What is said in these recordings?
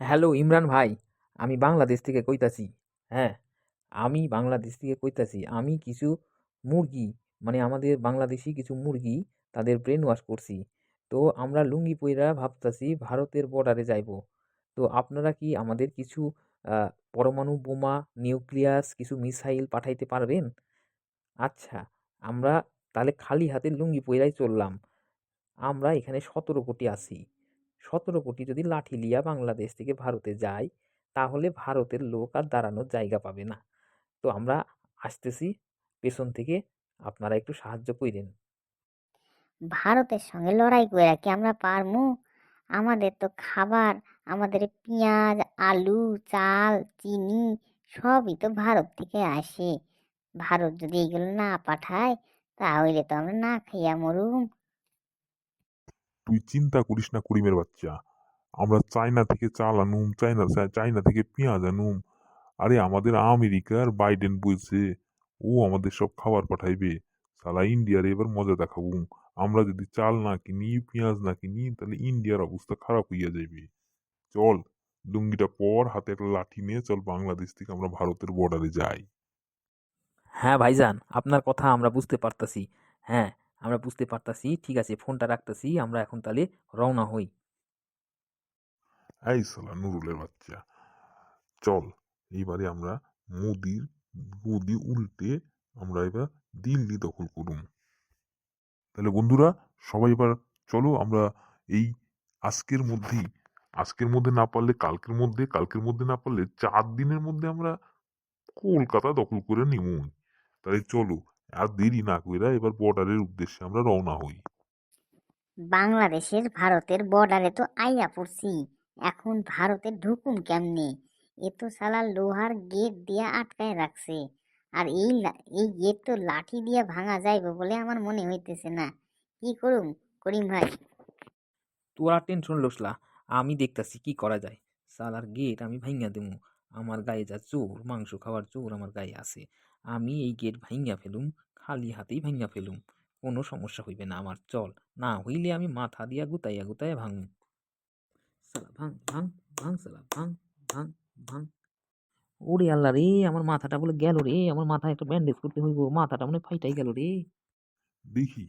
Hello Imran ভাই, আমি বাংলাদেশ থেকে কইতাছি হ্যাঁ আমি বাংলাদেশ থেকে কইতাছি, আমি কিছু মুরগি মানে আমাদের বাংলাদেশি কিছু মুরগি তাদের ব্রেন ওয়াশ করছি। তো আমরা লুঙ্গি পইরা ভাবতাছি ভারতের বর্ডারে যাইবো। তো আপনারা কি আমাদের কিছু পরমাণু বোমা নিউক্লিয়াস কিছু মিসাইল পাঠাইতে পারবেন? আচ্ছা আমরা তাহলে খালি হাতে লুঙ্গি পইরাই চললাম। আমরা এখানে সতেরো কোটি আছি। সতেরো কোটি যদি লাঠি লিয়া বাংলাদেশ থেকে ভারতে যাই তাহলে ভারতের লোক আর দাঁড়ানোর জায়গা পাবে না। তো আমরা আসতেছি, পেছন থেকে আপনারা একটু সাহায্য কইরেন। ভারতের সঙ্গে লড়াই করে কি আমরা পারমু? আমাদের তো খাবার, আমাদের পেঁয়াজ, আলু, চাল, চিনি সবই তো ভারত থেকে আসে। ভারত যদি এগুলো না পাঠায়, তাহলে তো আমরা না খাইয়া মরুম। তুই চিন্তা করিস না, করিমের বাচ্চা। আমরা চায়না থেকে চাল আনুম, চায়না চায়না থেকে পেঁয়াজ আনুম। আরে, আমাদের আমেরিকার বাইডেন বলছে, ও আমাদের সব খাবার পাঠাইবে। সালা ইন্ডিয়ার এবার মজা দেখাবো। আমরা যদি চাল না কিনি, পেঁয়াজ না কিনি, তাহলে ইন্ডিয়ার অবস্থা খারাপ হইয়া যাইবে। চল, লুঙ্গিটা পর, হাতে একটা লাঠি নিয়ে চল বাংলাদেশ থেকে আমরা ভারতের বর্ডারে যাই। হ্যাঁ ভাইজান, আপনার কথা আমরা বুঝতে পারতাছি। হ্যাঁ আমরা বুঝতে পারতাছি, ঠিক আছে, ফোনটা রাখতাছি, আমরা এখন তাহলে রওনা হই। এই সালা নুরুলের বাচ্চা। চল, এইবারে আমরা মোদির গদি উল্টে আমরা এবার দিল্লি দখল করুম। তাহলে বন্ধুরা, সবাই এবার চলো আমরা এই আজকের মধ্যেই, আজকের মধ্যে না পারলে কালকের মধ্যে কালকের মধ্যে না পারলে চার দিনের মধ্যে আমরা কলকাতা দখল করে নিমু তাহলে চলো আর দেরি না কইরা এবার বর্ডারের উদ্দেশ্যে আমরা রওনা হই। বাংলাদেশের ভারতের বর্ডারে তো আইয়া পড়ছি। এখন ভারতে ঢুকুম কেমনে? এ তো সালা লোহার গেট দিয়া আটকায় রাখছে। আর এই এই গেট তো লাঠি দিয়া ভাঙা যাইবে বলে আমার মনে হইতেছে না। কি করুম করিম ভাই? তোরা টেনশন লোসলা আমি দেখতাছি কি করা যায়। সালার গেট আমি ভাইঙ্গা দেবো আমার গায়ে যা জোর মাংস খাওয়ার জোর আমার গায়ে আছে। আমি এই গেট ভাইঙ্গা ফেলুম, খালি হাতেই ভাইঙ্গা ফেলুম। কোনো সমস্যা হইবে না আমার, চল। না হইলে আমি মাথা দিয়া গুতাইয়া গুতাইয়া ভাঙুম। সালা, ভাঙ ভাং ভাং সালা, ভাঙ ভাঙ ভাঙ। ওরে আল্লাহ রে, আমার মাথাটা বলে গেল রে, আমার মাথায় একটা ব্যান্ডেজ করতে হইব, মাথাটা মনে ফাইটাই গেল রে। দেখি,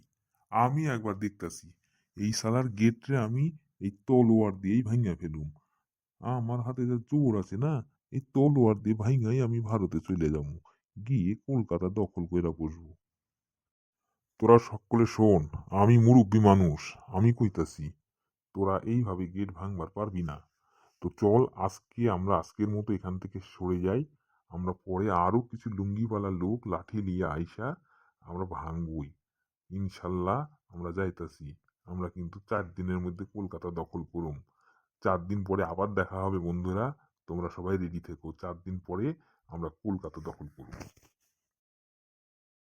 আমি একবার দেখতাছি, এই সালার গেটরে আমি এই তলোয়ার দিয়েই ভাঙা ফেলুম। আমার হাতে যা জোর আছে না এই তলোয়ার দিয়ে ভাঙাই আমি ভারতে চলে যাব। গিয়ে কলকাতা দখল কইরা বসবো। তোরা সকলে শোন, আমি মুরব্বী মানুষ, আমি কইতাছি, তোরা এইভাবে গেট ভাঙবার পারবি না। তো চল আজকে আমরা আজকের মতো এখান থেকে সরে যাই। আমরা পরে আরও কিছু লুঙ্গিওয়ালা লোক লাঠি নিয়ে আইসা আমরা ভাঙবই। ইনশাল্লাহ আমরা যাইতাছি। আমরা কিন্তু চার দিনের মধ্যে কলকাতা দখল করুম। চার দিন পরে আবার দেখা হবে বন্ধুরা। তোমরা সবাই রেডি থেকো। চার দিন পরে আমরা কলকাতা দখল করব।